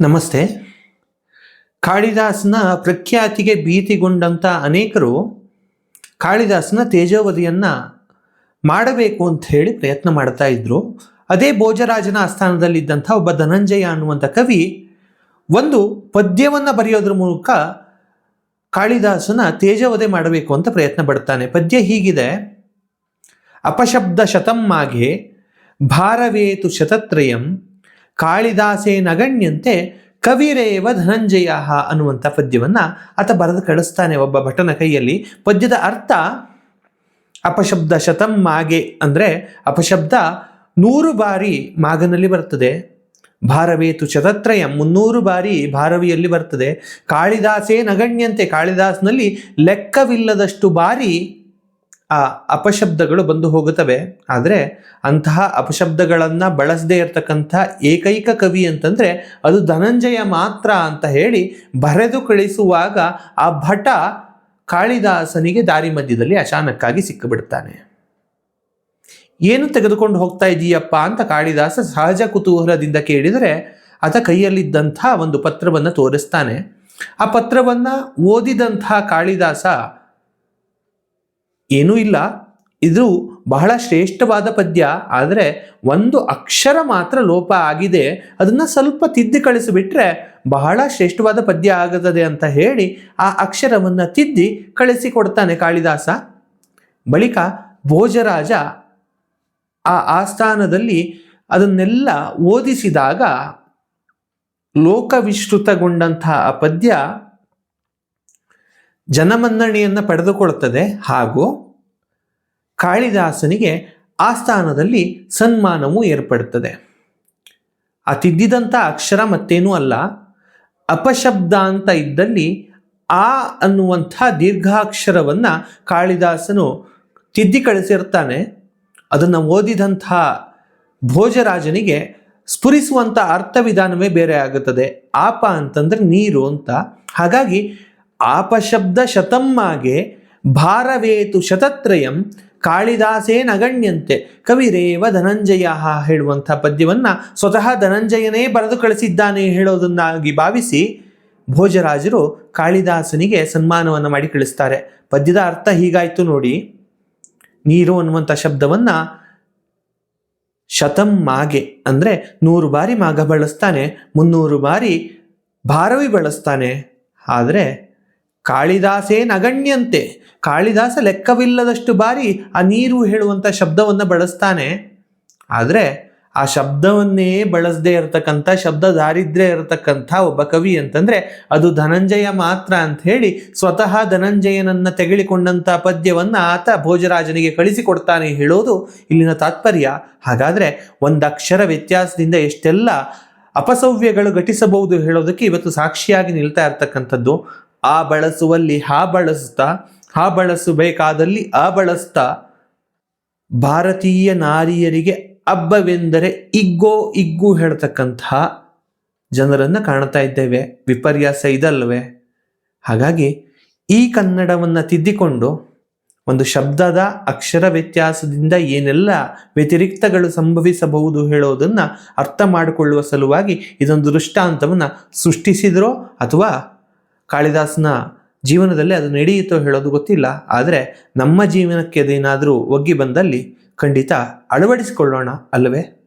ನಮಸ್ತೆ. ಕಾಳಿದಾಸನ ಪ್ರಖ್ಯಾತಿಗೆ ಭೀತಿಗೊಂಡಂಥ ಅನೇಕರು ಕಾಳಿದಾಸನ ತೇಜೋವಧಿಯನ್ನು ಮಾಡಬೇಕು ಅಂತ ಹೇಳಿ ಪ್ರಯತ್ನ ಮಾಡ್ತಾ ಇದ್ರು. ಅದೇ ಭೋಜರಾಜನ ಆಸ್ಥಾನದಲ್ಲಿದ್ದಂಥ ಒಬ್ಬ ಧನಂಜಯ ಅನ್ನುವಂಥ ಕವಿ ಒಂದು ಪದ್ಯವನ್ನು ಬರೆಯೋದ್ರ ಮೂಲಕ ಕಾಳಿದಾಸನ ತೇಜವಧೆ ಮಾಡಬೇಕು ಅಂತ ಪ್ರಯತ್ನ ಪಡ್ತಾನೆ. ಪದ್ಯ ಹೀಗಿದೆ, ಅಪಶಬ್ದ ಶತಂ ಮಾಘೆ ಭಾರವೇತು ಶತತ್ರಯಂ ಕಾಳಿದಾಸೇ ನಗಣ್ಯಂತೆ ಕವಿರೇವ ಧನಂಜಯ ಅನ್ನುವಂಥ ಪದ್ಯವನ್ನು ಆತ ಬರೆದು ಕಳಿಸ್ತಾನೆ ಒಬ್ಬ ಭಟನ ಕೈಯಲ್ಲಿ. ಪದ್ಯದ ಅರ್ಥ ಅಪಶಬ್ದ ಶತಂ ಮಾಗೆ ಅಂದರೆ ಅಪಶಬ್ದ ನೂರು ಬಾರಿ ಮಾಗನಲ್ಲಿ ಬರ್ತದೆ. ಭಾರವೇತು ಶತತ್ರಯ ಮುನ್ನೂರು ಬಾರಿ ಭಾರವಿಯಲ್ಲಿ ಬರ್ತದೆ. ಕಾಳಿದಾಸೇ ನಗಣ್ಯಂತೆ ಕಾಳಿದಾಸ್ನಲ್ಲಿ ಲೆಕ್ಕವಿಲ್ಲದಷ್ಟು ಬಾರಿ ಆ ಅಪಶಬ್ದಗಳು ಬಂದು ಹೋಗುತ್ತವೆ. ಆದರೆ ಅಂತಹ ಅಪಶಬ್ದಗಳನ್ನು ಬಳಸದೇ ಇರತಕ್ಕಂಥ ಏಕೈಕ ಕವಿ ಅಂತಂದರೆ ಅದು ಧನಂಜಯ ಮಾತ್ರ ಅಂತ ಹೇಳಿ ಬರೆದು ಕಳಿಸುವಾಗ ಆ ಭಟ ಕಾಳಿದಾಸನಿಗೆ ದಾರಿ ಮಧ್ಯದಲ್ಲಿ ಅಚಾನಕ್ಕಾಗಿ ಸಿಕ್ಕಿಬಿಡ್ತಾನೆ. ಏನು ತೆಗೆದುಕೊಂಡು ಹೋಗ್ತಾ ಇದೀಯಪ್ಪ ಅಂತ ಕಾಳಿದಾಸ ಸಹಜ ಕುತೂಹಲದಿಂದ ಕೇಳಿದರೆ ಅದ ಕೈಯಲ್ಲಿದ್ದಂಥ ಒಂದು ಪತ್ರವನ್ನು ತೋರಿಸ್ತಾನೆ. ಆ ಪತ್ರವನ್ನು ಓದಿದಂಥ ಕಾಳಿದಾಸ ಏನೂ ಇಲ್ಲ. ಇದು ಬಹಳ ಶ್ರೇಷ್ಠವಾದ ಪದ್ಯ. ಆದರೆ ಒಂದು ಅಕ್ಷರ ಮಾತ್ರ ಲೋಪ ಆಗಿದೆ. ಅದನ್ನು ಸ್ವಲ್ಪ ತಿದ್ದಿ ಕಳಿಸಿಬಿಟ್ರೆ ಬಹಳ ಶ್ರೇಷ್ಠವಾದ ಪದ್ಯ ಆಗುತ್ತದೆ ಅಂತ ಹೇಳಿ ಆ ಅಕ್ಷರವನ್ನು ತಿದ್ದಿ ಕಳಿಸಿಕೊಡ್ತಾನೆ ಕಾಳಿದಾಸ. ಬಳಿಕ ಭೋಜರಾಜ ಆ ಆಸ್ಥಾನದಲ್ಲಿ ಅದನ್ನೆಲ್ಲ ಓದಿಸಿದಾಗ ಲೋಕವಿಶ್ರುತಗೊಂಡಂತಹ ಆ ಪದ್ಯ ಜನಮನ್ನಣೆಯನ್ನು ಪಡೆದುಕೊಳ್ಳುತ್ತದೆ ಹಾಗೂ ಕಾಳಿದಾಸನಿಗೆ ಆ ಸ್ಥಾನದಲ್ಲಿ ಸನ್ಮಾನವೂ ಏರ್ಪಡುತ್ತದೆ. ಆ ತಿದ್ದಿದಂಥ ಅಕ್ಷರ ಮತ್ತೇನೂ ಅಲ್ಲ. ಅಪಶಬ್ದ ಅಂತ ಇದ್ದಲ್ಲಿ ಆ ಅನ್ನುವಂಥ ದೀರ್ಘಾಕ್ಷರವನ್ನು ಕಾಳಿದಾಸನು ತಿದ್ದಿ ಕಳಿಸಿರ್ತಾನೆ. ಅದನ್ನು ಓದಿದಂಥ ಭೋಜರಾಜನಿಗೆ ಸ್ಫುರಿಸುವಂಥ ಅರ್ಥವಿಧಾನವೇ ಬೇರೆ ಆಗುತ್ತದೆ. ಆಪ ಅಂತಂದರೆ ನೀರು ಅಂತ. ಹಾಗಾಗಿ ಆಪಶಬ್ದ ಶತಮ್ಮಾಗೆ ಭಾರವೇತು ಶತತ್ರಯಂ ಕಾಳಿದಾಸೇ ನಗಣ್ಯಂತೆ ಕವಿರೇವ ಧನಂಜಯ ಹೇಳುವಂಥ ಪದ್ಯವನ್ನು ಸ್ವತಃ ಧನಂಜಯನೇ ಬರೆದು ಕಳಿಸಿದ್ದಾನೆ ಹೇಳೋದನ್ನಾಗಿ ಭಾವಿಸಿ ಭೋಜರಾಜರು ಕಾಳಿದಾಸನಿಗೆ ಸನ್ಮಾನವನ್ನು ಮಾಡಿ ಕಳಿಸ್ತಾರೆ. ಪದ್ಯದ ಅರ್ಥ ಹೀಗಾಯಿತು ನೋಡಿ. ನೀರು ಅನ್ನುವಂಥ ಶಬ್ದವನ್ನು ಶತಂ ಮಾಗೆ ಅಂದರೆ ನೂರು ಬಾರಿ ಮಾಗ ಬಳಸ್ತಾನೆ, ಮುನ್ನೂರು ಬಾರಿ ಭಾರವಿ ಬಳಸ್ತಾನೆ. ಆದರೆ ಕಾಳಿದಾಸೇ ನಗಣ್ಯಂತೆ ಕಾಳಿದಾಸ ಲೆಕ್ಕವಿಲ್ಲದಷ್ಟು ಬಾರಿ ಆ ನೀರು ಹೇಳುವಂಥ ಶಬ್ದವನ್ನು ಬಳಸ್ತಾನೆ. ಆದರೆ ಆ ಶಬ್ದವನ್ನೇ ಬಳಸದೇ ಇರತಕ್ಕಂಥ, ಶಬ್ದ ದಾರಿದ್ರ್ಯ ಇರತಕ್ಕಂಥ ಒಬ್ಬ ಕವಿ ಅಂತಂದರೆ ಅದು ಧನಂಜಯ ಮಾತ್ರ ಅಂತ ಹೇಳಿ ಸ್ವತಃ ಧನಂಜಯನನ್ನು ತೆಗೆಳಿಕೊಂಡಂಥ ಪದ್ಯವನ್ನು ಆತ ಭೋಜರಾಜನಿಗೆ ಕಳಿಸಿಕೊಡ್ತಾನೆ ಹೇಳೋದು ಇಲ್ಲಿನ ತಾತ್ಪರ್ಯ. ಹಾಗಾದರೆ ಒಂದು ಅಕ್ಷರ ವ್ಯತ್ಯಾಸದಿಂದ ಎಷ್ಟೆಲ್ಲ ಅಪಸವ್ಯಗಳು ಘಟಿಸಬಹುದು ಹೇಳೋದಕ್ಕೆ ಇವತ್ತು ಸಾಕ್ಷಿಯಾಗಿ ನಿಲ್ತಾ ಇರ್ತಕ್ಕಂಥದ್ದು. ಆ ಬಳಸುವಲ್ಲಿ ಹಾ ಬಳಸ್ತಾ ಹಾ ಬಳಸಬೇಕಾದಲ್ಲಿ ಆ ಬಳಸ್ತಾ. ಭಾರತೀಯ ನಾರಿಯರಿಗೆ ಹಬ್ಬವೆಂದರೆ ಇಗ್ಗೋ ಇಗ್ಗು ಹೇಳ್ತಕ್ಕಂತಹ ಜನರನ್ನು ಕಾಣ್ತಾ ಇದ್ದೇವೆ. ವಿಪರ್ಯಾಸ ಇದಲ್ವೇ? ಹಾಗಾಗಿ ಈ ಕನ್ನಡವನ್ನು ತಿದ್ದಿಕೊಂಡು ಒಂದು ಶಬ್ದದ ಅಕ್ಷರ ವ್ಯತ್ಯಾಸದಿಂದ ಏನೆಲ್ಲ ವ್ಯತಿರಿಕ್ತಗಳು ಸಂಭವಿಸಬಹುದು ಹೇಳೋದನ್ನು ಅರ್ಥ ಮಾಡಿಕೊಳ್ಳುವ ಸಲುವಾಗಿ ಇದೊಂದು ದೃಷ್ಟಾಂತವನ್ನು ಸೃಷ್ಟಿಸಿದರೋ ಅಥವಾ ಕಾಳಿದಾಸನ ಜೀವನದಲ್ಲಿ ಅದು ನಡೆಯಿತೋ ಹೇಳೋದು ಗೊತ್ತಿಲ್ಲ. ಆದರೆ ನಮ್ಮ ಜೀವನಕ್ಕೆ ಅದೇನಾದರೂ ಒಗ್ಗಿ ಬಂದಲ್ಲಿ ಖಂಡಿತ ಅಳವಡಿಸಿಕೊಳ್ಳೋಣ ಅಲ್ಲವೇ?